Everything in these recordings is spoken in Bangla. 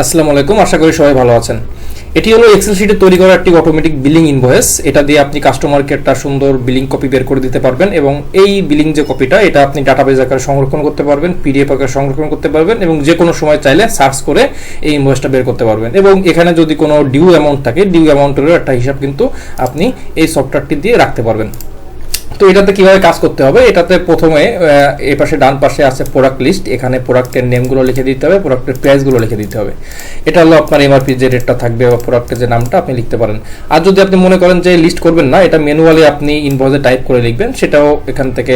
আসসালামু আলাইকুম, আশা করি সবাই ভালো আছেন। এটি হলো এক্সেল শিটে তৈরি করা একটি অটোমেটিক বিলিং ইনভয়েস এটা দিয়ে আপনি কাস্টমারকে একটা সুন্দর বিলিং কপি বের করে দিতে পারবেন এবং এই বিলিং যে কপিটা এটা আপনি ডাটাবেজ আকারে সংরক্ষণ করতে পারবেন পিডিএফ আকারে সংরক্ষণ করতে পারবেন এবং যে কোনো সময় চাইলে সার্চ করে এই ইনভয়েসটা বের করতে পারবেন। এবং এখানে যদি কোনো ডিউ অ্যামাউন্ট থাকে ডিউ অ্যামাউন্টেরও একটা হিসাব কিন্তু আপনি এই সফটওয়্যারটি দিয়ে রাখতে পারবেন। তো এটাতে কীভাবে কাজ করতে হবে? এটাতে প্রথমে এই পাশে ডান পাশে আছে প্রোডাক্ট লিস্ট এখানে প্রোডাক্টের নেমগুলো লিখে দিতে হবে প্রোডাক্টের প্রাইসগুলো লিখে দিতে হবে। এটা হলো আপনার এমআরপি যে রেটটা থাকবে বা প্রোডাক্টের যে নামটা আপনি লিখতে পারেন। আর যদি আপনি মনে করেন যে লিস্ট করবেন না, এটা ম্যানুয়ালি আপনি ইনভয়েসে টাইপ করে লিখবেন, সেটাও এখান থেকে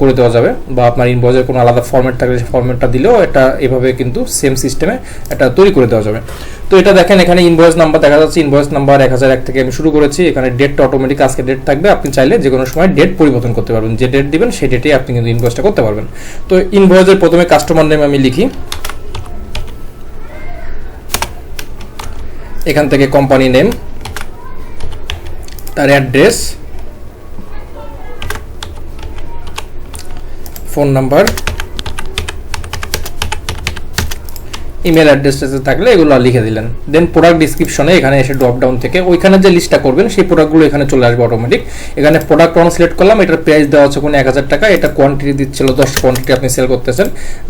করে দেওয়া যাবে। বা আপনার ইনভয়েসের কোনো আলাদা ফরম্যাট থাকলে সেই ফরম্যাটটা দিলেও এটা এভাবে কিন্তু সেম সিস্টেমে এটা তৈরি করে দেওয়া যাবে। তো এটা দেখেন, এখানে ইনভয়েস নাম্বার দেখা যাচ্ছে ইনভয়েস নাম্বার এক হাজার এক থেকে আমি শুরু করেছি। এখানে ডেটটা অটোমেটিক আজকে ডেট থাকবে। আপনি চাইলে যে কোনো সময় ডেট পরিবর্তন করতে পারবেন, যে ডেট দিবেন সেই ডেটেই আপনি কিন্তু ইনভয়েসটা করতে পারবেন। তো ইনভয়েসের প্রথমে কাস্টমার নেম আমি লিখি। এখান থেকে কোম্পানি নেম তার address phone number email address থাকলে এগুলো লিখে দিলেন। দেন প্রোডাক্ট ডিসক্রিপশনে এখানে এসে ড্রপ ডাউন থেকে ওইখানে যে লিস্টটা করবেন, সেই প্রোডাক্টগুলো এখানে চলে আসবে অটোমেটিক এখানে প্রোডাক্ট ওয়ান সিলেক্ট করলাম, এটার প্রাইস দেওয়া আছে কোনো এক হাজার টাকা, এটা কোয়ান্টিটি দিচ্ছিল দশ কোয়ান্টিটি আপনি সেল করতেছেন।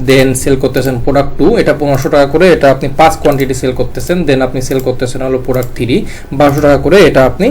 দেন সেল করতেছেন প্রোডাক্ট টু এটা পনেরোশো টাকা করে, এটা আপনি পাঁচ কোয়ান্টিটি সেল করতেছেন। দেন আপনি সেল করতেছেন হলো প্রোডাক্ট থ্রি বারোশো টাকা করে, এটা আপনি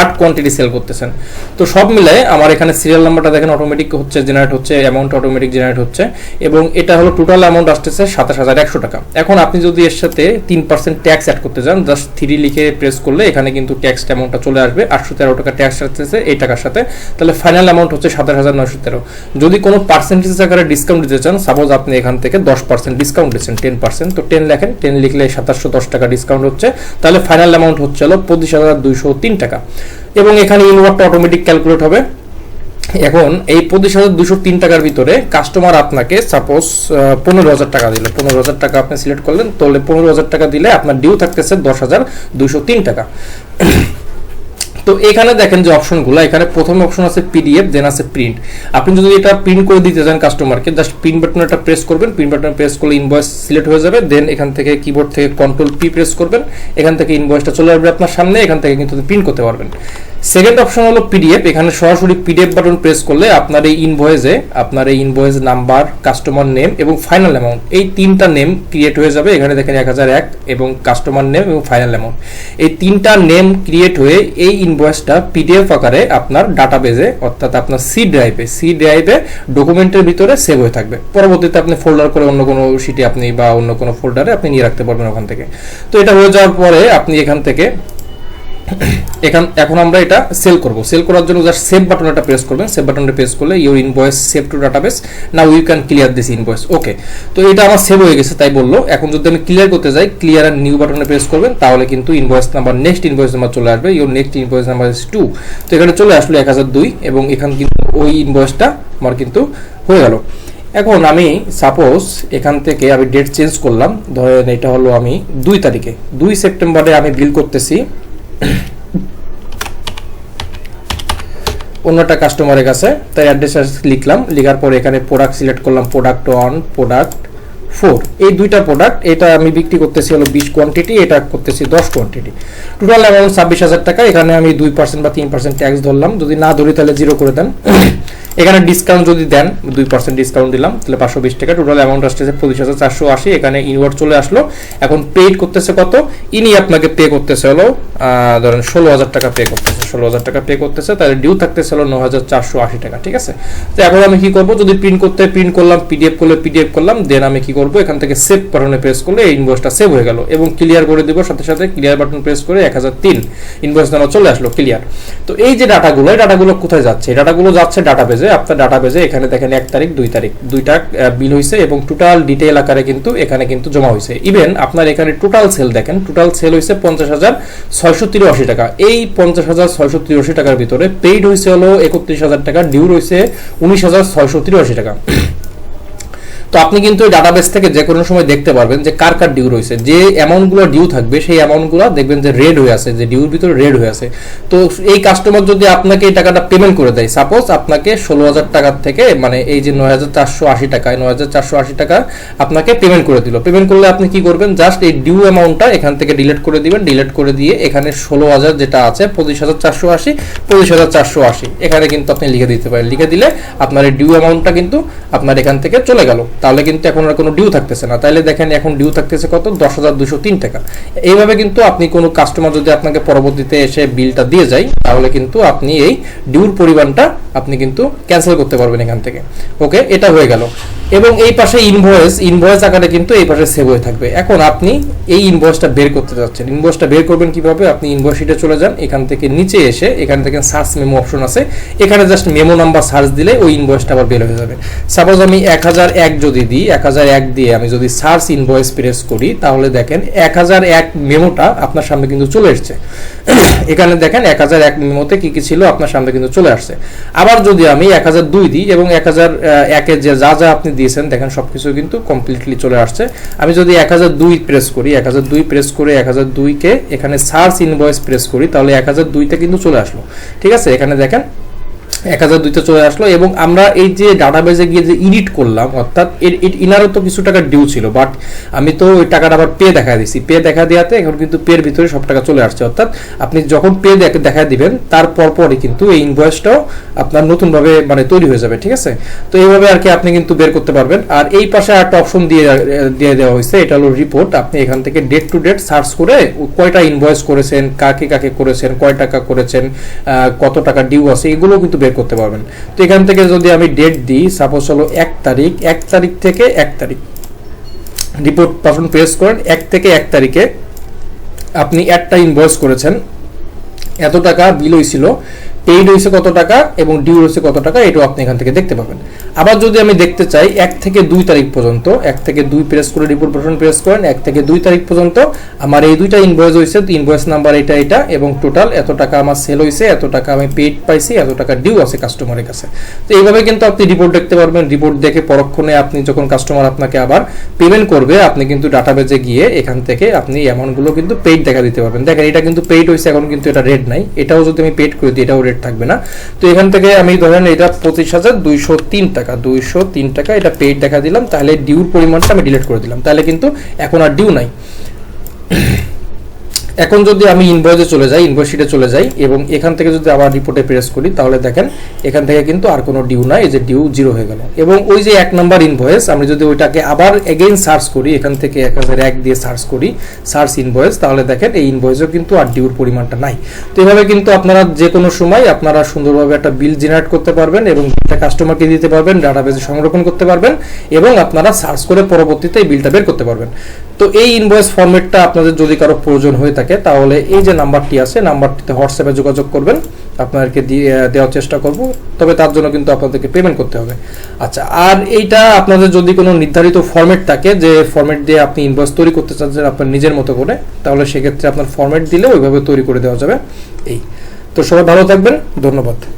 আট কোয়ান্টিটি সেল করতেছেন। তো সব মিলে আমার এখানে সিরিয়াল নাম্বারটা দেখেন অটোমেটিক হচ্ছে জেনারেট হচ্ছে অ্যামাউন্ট অটোমেটিক জেনারেট হচ্ছে, এবং এটা হলো টোটাল অ্যামাউন্ট আসতেছে সাতাশ হাজার একশো টাকা। এখন আপনি যদি এর সাথে তিন পার্সেন্ট ট্যাক্স অ্যাড করতে চান জাস্ট থ্রি লিখে প্রেস করলে এখানে কিন্তু ট্যাক্স অ্যামাউন্টটা চলে আসবে। আটশো তেরো টাকা ট্যাক্স আসতেছে এই টাকার সাথে। তাহলে ফাইনাল অ্যামাউন্ট হচ্ছে সাতাশ হাজার নয়শো তেরো। যদি কোনো পার্সেন্টেজ আকারে ডিসকাউন্ট দিতে চান সাপোজ আপনি এখান থেকে দশ পার্সেন্ট ডিসকাউন্ট দিচ্ছেন টেন পার্সেন্ট তো টেন লেখেন টেন লিখলে সাতাশশো দশ টাকা ডিসকাউন্ট হচ্ছে। তাহলে ফাইনাল অ্যামাউন্ট হচ্ছে হলো পঁচিশ হাজার দুইশো তিন টাকা। এবং এখানে ইনওয়ার্ডটা অটোমেটিক ক্যালকুলেট হবে। এখন এই পঁচিশ হাজার দুশো তিন টাকার ভিতরে কাস্টমার আপনাকে সাপোজ পনেরো হাজার টাকা দিল। পনেরো হাজার টাকা আপনি সিলেক্ট করলেন, তাহলে পনেরো হাজার টাকা দিলে আপনার ডিউ থাকতেছে দশ হাজার দুশো তিন টাকা। তো এখানে দেখেন যে অপশনগুলো, এখানে প্রথম অপশন আছে পিডিএফ দেন আছে প্রিন্ট আপনি যদি এটা প্রিন্ট করে দিতে চান কাস্টমারকে জাস্ট প্রিন্ট বাটন একটা প্রেস করবেন প্রিন্ট বাটন প্রেস করলে ইনভয়েস সিলেক্ট হয়ে যাবে দেন এখান থেকে কিবোর্ড থেকে কন্ট্রোল পি প্রেস করবেন, এখান থেকে ইনভয়েসটা চলে আসবে আপনার সামনে, এখান থেকে কিন্তু প্রিন্ট করতে পারবেন। সেকেন্ড অপশন হলো পিডিএফ এখানে সরাসরি পিডিএফ বাটন প্রেস করলে আপনার এই ইনভয়েসে আপনার এই ইনভয়েস নাম্বার কাস্টমার নেম এবং ফাইনাল অ্যামাউন্ট এই তিনটা নেম ক্রিয়েট হয়ে যাবে। এখানে দেখেন এক হাজার এক এবং কাস্টমার নেম এবং ফাইনাল অ্যামাউন্ট এই তিনটা নেম ক্রিয়েট হয়ে এই ইনভয়েসটা পিডিএফ আকারে আপনার ডাটাবেজে অর্থাৎ আপনার সি ড্রাইভে সি ড্রাইভে ডকুমেন্টের ভিতরে সেভ হয়ে থাকবে। পরবর্তীতে আপনি ফোল্ডার করে অন্য কোনো শিটে আপনি বা অন্য কোনো ফোল্ডারে আপনি নিয়ে রাখতে পারবেন ওখান থেকে। তো এটা হয়ে যাওয়ার পরে আপনি এখান থেকে এখান এখন আমরা এটা সেল করব। সেল করার জন্য জাস্ট সেভ বাটনটা প্রেস করবেন। সেভ বাটনটা প্রেস করলে your invoice save to database now you can clear this invoice okay তো এটা আমার সেভ হয়ে গেছে, তাই বলল। এখন যদি আমি ক্লিয়ার করতে যাই ক্লিয়ার অ্যান্ড নিউ বাটনে প্রেস করবেন, তাহলে কিন্তু invoice number next invoice number চলে আসবে। Your next invoice number is two তো এখানে চলে আসলো এক হাজার দুই এবং এখান কিন্তু ওই ইনভয়েসটা আমার কিন্তু হয়ে গেল। এখন আমি সাপোজ এখান থেকে আমি ডেট চেঞ্জ করলাম। ধরেন এটা হলো আমি দুই তারিখে। দুই সেপ্টেম্বরে আমি বিল করতেছি। অন্যটা কাস্টমারের কাছে, তাই অ্যাড্রেস লিখলাম, লিখার পরে এখানে প্রোডাক্ট সিলেক্ট করলাম প্রোডাক্ট ওয়ান প্রোডাক্ট ফোর এই দুইটা প্রোডাক্ট এটা আমি বিক্রি করতেছি হলো বিশ কোয়ান্টিটি এটা করতেছি দশ কোয়ান্টিটি টোটাল অ্যামাউন্ট ছাব্বিশ হাজার টাকা, এখানে আমি দুই পার্সেন্ট বা তিন পার্সেন্ট ট্যাক্স ধরলাম। যদি না ধরি তাহলে জিরো করে দেন। এখানে ডিসকাউন্ট যদি দেন, দুই পার্সেন্ট ডিসকাউন্ট দিলাম, তাহলে পাঁচশো বিশ টাকা টোটাল অ্যামাউন্ট আসতেছে পঁচিশ হাজার চারশো আশি, এখানে ইনওয়ার্ড চলে আসলো। এখন পেড করতেছে কত? ইনি আপনাকে পে করতেছে হলো ধরেন ষোলো হাজার টাকা পে করতেছে। ষোলো হাজার টাকা পে করতেছে, তাহলে ডিউ থাকতেছে হলো ন হাজার চারশো আশি টাকা, ঠিক আছে? তো এখন আমি কি করব? যদি প্রিন্ট করতে প্রিন্ট করলাম পিডিএফ করলে পিডিএফ করলাম দেন আমি কি করব? এখান থেকে সেভ বাটনে প্রেস করলে এই ইনভয়েসটা সেভ হয়ে গেল এবং ক্লিয়ার করে দিব, সাথে সাথে ক্লিয়ার বাটন প্রেস করে এক হাজার তিন ইনভয়েস নাম্বার চলে আসলো ক্লিয়ার তো এই যে ডাটাগুলো এই ডাটাগুলো কোথায় যাচ্ছে? এই ডাটাগুলো যাচ্ছে ডাটাবেজে আপনার ডাটাবেজে এখানে দেখেন এক তারিখ, দুই তারিখ। দুইটা বিল হয়েছে এবং টোটাল ডিটেল আকারে কিন্তু এখানে কিন্তু জমা হয়েছে ইভেন আপনার এখানে টোটাল সেল দেখেন টোটাল সেল হয়েছে পঞ্চাশ হাজার ছয়শো তিরাশি টাকা। এই পঞ্চাশ হাজার ছয়শো তিরাশি টাকার ভিতরে পেইড হয়েছে হলো একত্রিশ হাজার টাকা ডিউ রয়েছে উনিশ হাজার ছয়শো তিরাশি টাকা। তো আপনি কিন্তু এই ডাটাবেস থেকে যে কোনো সময় দেখতে পারবেন যে কার কার ডিউ রয়েছে। যে অ্যামাউন্টগুলো ডিউ থাকবে, সেই অ্যামাউন্টগুলো দেখবেন যে রেড হয়ে আছে, যে ডিউর ভিতরে রেড হয়ে আছে। তো এই কাস্টমার যদি আপনাকে এই টাকাটা পেমেন্ট করে দেয় সাপোজ আপনাকে ষোলো হাজার টাকার থেকে মানে এই যে নয় হাজার চারশো আশি টাকায়, নয় হাজার চারশো আশি টাকা আপনাকে পেমেন্ট করে দিল। পেমেন্ট করলে আপনি কি করবেন? জাস্ট এই ডিউ অ্যামাউন্টটা এখান থেকে ডিলিট করে দিবেন। ডিলিট করে দিয়ে এখানে ষোলো হাজার যেটা আছে, পঁচিশ হাজার চারশো আশি, পঁচিশ হাজার চারশো আশি। এখানে কিন্তু আপনি লিখে দিতে পারেন। লিখে দিলে আপনার এই ডিউ অ্যামাউন্টটা কিন্তু আপনার এখান থেকে চলে গেল। তাহলে কিন্তু এখন আর কোনো ডিউ থাকতেছে না। তাহলে দেখেন এখন ডিউ থাকতেছে কত? দশ হাজার দুশো তিন টাকা। এইভাবে কিন্তু আপনি কোনো কাস্টমার যদি আপনাকে পরবর্তীতে এসে বিলটা দিয়ে যায়, তাহলে কিন্তু আপনি এই ডিউর পরিমাণটা আপনি কিন্তু ক্যান্সেল করতে পারবেন এখান থেকে। ওকে এটা হয়ে গেল। এবং এই পাশে ইনভয়েস ইনভয়েস আকারে কিন্তু এই পাশে সেভ হয়ে থাকবে। এখন আপনি এই ইনভয়েসটা বের করতে যাচ্ছেন। ইনভয়েসটা বের করবেন কীভাবে? আপনি ইনভয়েস শিটে চলে যান, এখান থেকে নিচে এসে এখান থেকে সার্চ মেমো অপশন আছে। এখানে জাস্ট মেমো নাম্বার সার্চ দিলে ওই ইনভয়েসটা আবার বের হয়ে যাবে। সাপোজ আমি এক হাজার এক যদি দিই, এক হাজার এক দিয়ে আমি যদি সার্চ ইনভয়েস প্রেস করি, তাহলে দেখেন এক হাজার এক মেমোটা আপনার সামনে কিন্তু চলে এসছে। এখানে দেখেন এক হাজার এক মেমোতে কি কি ছিল আপনার সামনে কিন্তু চলে আসছে। আবার যদি আমি এক হাজার দুই দিই এবং এক হাজার একে যে যা যা আপনি দিয়েছেন, দেখেন সবকিছু কিন্তু কমপ্লিটলি চলে আসছে। আমি যদি এক হাজার দুই প্রেস করি এক দুই প্রেস করে এক হাজার দুইকে এখানে সার্চ ইনভয়েস প্রেস করি, তাহলে এক হাজার দুইতে কিন্তু চলে আসলো। ঠিক আছে? এখানে দেখেন এক হাজার দুইতে চলে আসলো এবং আমরা এই যে ডাটাবেজে গিয়ে যে এডিট করলাম, অর্থাৎ ইনারও তো কিছু টাকা ডিউ ছিল বাট আমি তো ওই টাকাটা আবার পে দেখা দিছি পে দেখা দেওয়াতে এখন কিন্তু পের ভিতরে সব টাকা চলে আসছে। অর্থাৎ আপনি যখন পে দেখা দিবেন, তার পরপরই কিন্তু এই ইনভয়েসটাও আপনার নতুনভাবে মানে তৈরি হয়ে যাবে, ঠিক আছে? তো এইভাবে আর কি আপনি কিন্তু বের করতে পারবেন। আর এই পাশে একটা অপশন দিয়ে দিয়ে দেওয়া হয়েছে, এটা হলো রিপোর্ট আপনি এখান থেকে ডেট টু ডেট সার্চ করে কয়টা ইনভয়েস করেছেন, কাকে কাকে করেছেন, কয় টাকা করেছেন কত টাকা ডিউ আছে এগুলো কিন্তু বের করতে পারবেন। তো এখান থেকে যদি আমি ডেট দিই সাপোজ হলো এক তারিখ এক তারিখ থেকে এক তারিখ। রিপোর্ট পারসন প্রেস করেন, এক থেকে এক তারিখে আপনি একটা ইনভয়েস করেছেন। এত টাকা বিল হয়েছিল পেইড হয়েছে কত টাকা এবং ডিউ হয়েছে কত টাকা, এটাও আপনি এখান থেকে দেখতে পাবেন। আবার যদি আমি দেখতে চাই, এক থেকে দুই তারিখ পর্যন্ত, এক থেকে দুই প্রেস করে রিপোর্ট পারসন প্রেস করেন, এক থেকে দুই তারিখ পর্যন্ত আমার এই দুইটা ইনভয়েস হয়েছে ইনভয়েস নাম্বার এটা এটা এবং টোটাল এত টাকা আমার সেল হয়েছে, এত টাকা আমি পেইড পাইছি, এত টাকা ডিউ আছে কাস্টমারের কাছে। তো এইভাবে কিন্তু আপনি রিপোর্ট দেখতে পারবেন। রিপোর্ট দেখে পরক্ষণে আপনি যখন কাস্টমার আপনাকে আবার পেমেন্ট করবে, আপনি কিন্তু ডাটাবেজে গিয়ে এখান থেকে আপনি অ্যামাউন্টগুলো কিন্তু পেইড দেখা দিতে পারবেন। দেখেন, এটা কিন্তু পেইড হয়েছে, এখন কিন্তু এটা রেড নাই। এটাও যদি আমি পেইড করে দিই, এটাও রেড থাকবে না। তো এখান থেকে আমি ধরেন এটা পঁচিশ হাজার দুইশো তিন টাকা, দুইশো তিন টাকা এটা পেইড দেখা দিলাম। তাহলে ডিউর পরিমাণটা আমি ডিলিট করে দিলাম। তাহলে কিন্তু এখন আর ডিউ নাই। এখন যদি আমি ইনভয়েসে চলে যাই ইনভয়েস শিটে চলে যাই, এবং এখান থেকে যদি আবার রিপোর্টে প্রেস করি, তাহলে দেখেন এখান থেকে কিন্তু আর কোনো ডিউ নাই, এই যে ডিউ জিরো হয়ে গেল। এবং ওই যে এক নাম্বার ইনভয়েস আমি যদি ওইটাকে আবার এগেইন সার্চ করি, এখান থেকে এক হাজার এক দিয়ে সার্চ করি সার্চ ইনভয়েস তাহলে দেখেন এই ইনভয়েসও কিন্তু আর ডিউর পরিমাণটা নাই। তো এভাবে কিন্তু আপনারা যে কোনো সময় আপনারা সুন্দরভাবে একটা বিল জেনারেট করতে পারবেন এবং বিলটা কাস্টমারকে দিতে পারবেন ডাটাবেসে সংরক্ষণ করতে পারবেন, এবং আপনারা সার্চ করে পরবর্তীতে এই বিলটা বের করতে পারবেন। তো এই ইনভয়েস ফরম্যাটটা আপনাদের যদি কারও প্রয়োজন হয়ে থাকে তাহলে এই যে নাম্বারটি আছে, নাম্বারটিতে হোয়াটসঅ্যাপে যোগাযোগ করবেন। আপনাদেরকে দিয়ে দেওয়ার চেষ্টা করব। তবে তার জন্য কিন্তু আপনাদেরকে পেমেন্ট করতে হবে। আচ্ছা আর এইটা আপনাদের যদি কোনো নির্ধারিত ফর্মেট থাকে, যে ফর্মেট দিয়ে আপনি ইনভয়েস তৈরি করতে চাচ্ছেন আপনার নিজের মতো করে, তাহলে সেক্ষেত্রে আপনার ফর্মেট দিলে ওইভাবে তৈরি করে দেওয়া যাবে। এই। তো সবাই ভালো থাকবেন। ধন্যবাদ।